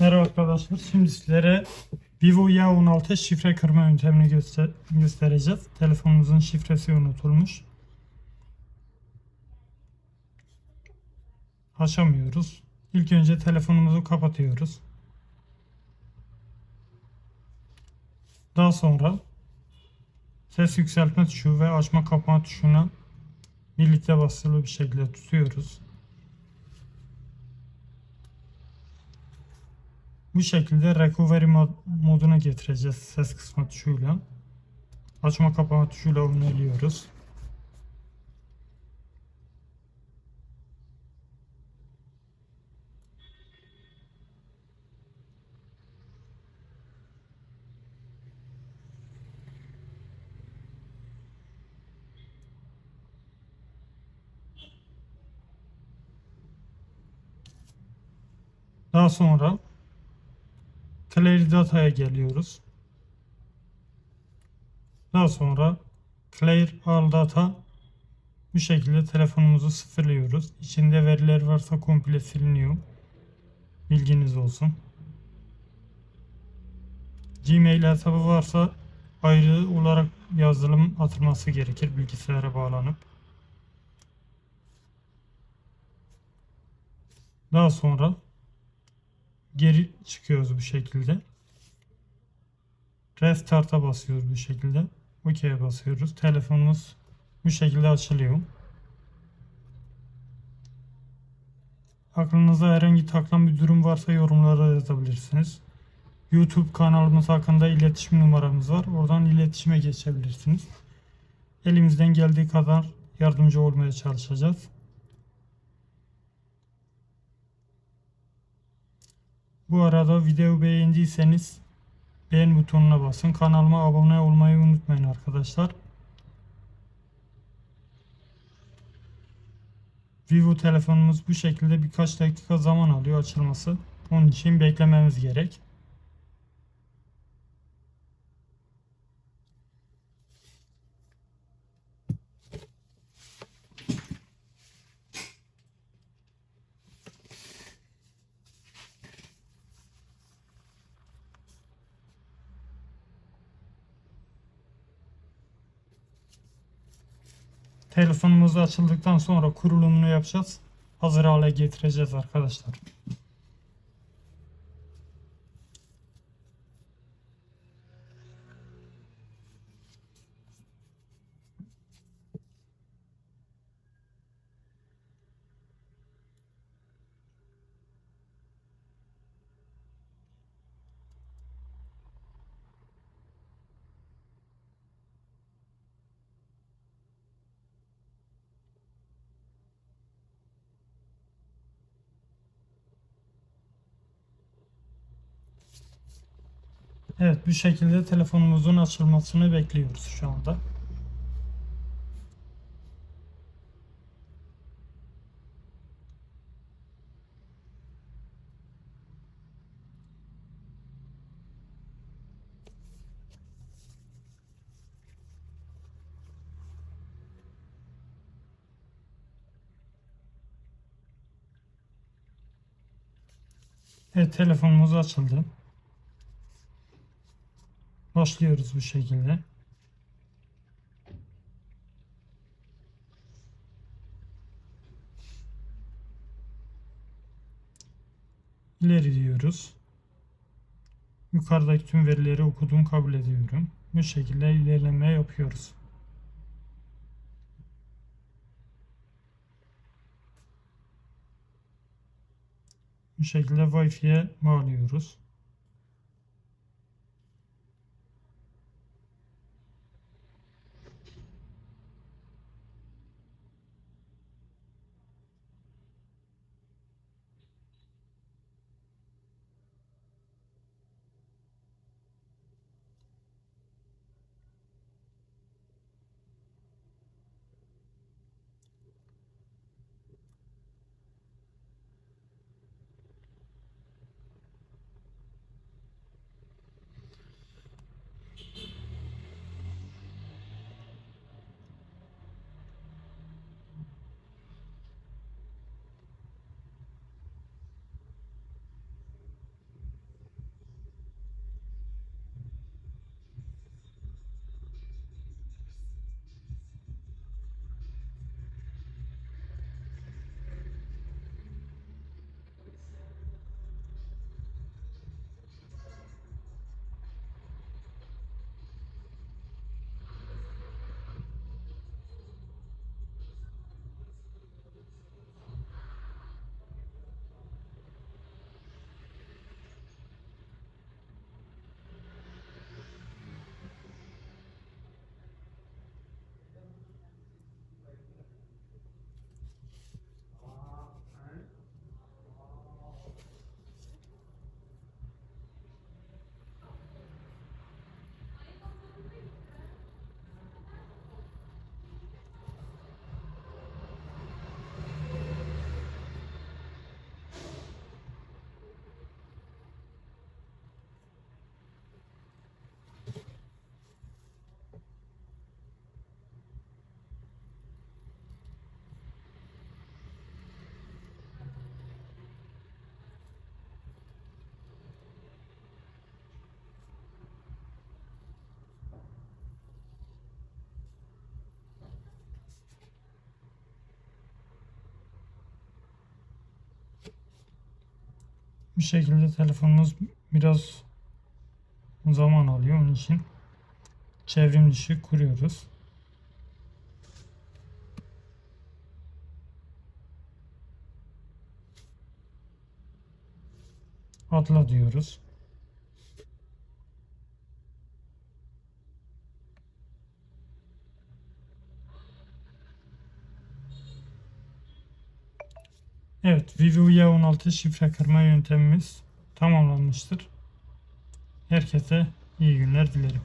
Merhaba arkadaşlar. Şimdi sizlere Vivo Y16 şifre kırma yöntemini göster göstereceğiz. Telefonumuzun şifresi unutulmuş. Açamıyoruz. İlk önce telefonumuzu kapatıyoruz. Daha sonra ses yükseltme tuşu ve açma kapama tuşuna birlikte basılı bir şekilde tutuyoruz. Bu şekilde recovery mod- moduna getireceğiz ses kısma tuşuyla. Açma kapama tuşuyla öneriyoruz. Daha sonra Clear Data'ya geliyoruz. Daha sonra Clear All Data bu şekilde telefonumuzu sıfırlıyoruz. İçinde veriler varsa komple siliniyor. Bilginiz olsun. Gmail hesabı varsa ayrı olarak yazılım atılması gerekir bilgisayara bağlanıp. Daha sonra geri çıkıyoruz bu şekilde. Restart'a basıyoruz bu şekilde. OK'ye basıyoruz. Telefonumuz bu şekilde açılıyor. Aklınıza herhangi takılan bir durum varsa yorumlara yazabilirsiniz. YouTube kanalımız hakkında iletişim numaramız var. Oradan iletişime geçebilirsiniz. Elimizden geldiği kadar yardımcı olmaya çalışacağız. Bu arada video beğendiyseniz beğen butonuna basın. Kanalıma abone olmayı unutmayın arkadaşlar. Vivo telefonumuz bu şekilde birkaç dakika zaman alıyor açılması. Onun için beklememiz gerek. Telefonumuz açıldıktan sonra kurulumunu yapacağız. Hazır hale getireceğiz arkadaşlar. Evet bu şekilde telefonumuzun açılmasını bekliyoruz şu anda. Evet telefonumuz açıldı. Başlıyoruz bu şekilde. İleri diyoruz. Yukarıdaki tüm verileri okudum kabul ediyorum. Bu şekilde ilerleme yapıyoruz. Bu şekilde Wi-Fi'ye bağlıyoruz. Bu şekilde telefonumuz biraz zaman alıyor. Onun için çevrim dışı kuruyoruz. Atla diyoruz. Evet, Vivo Y16 şifre kırma yöntemimiz tamamlanmıştır. Herkese iyi günler dilerim.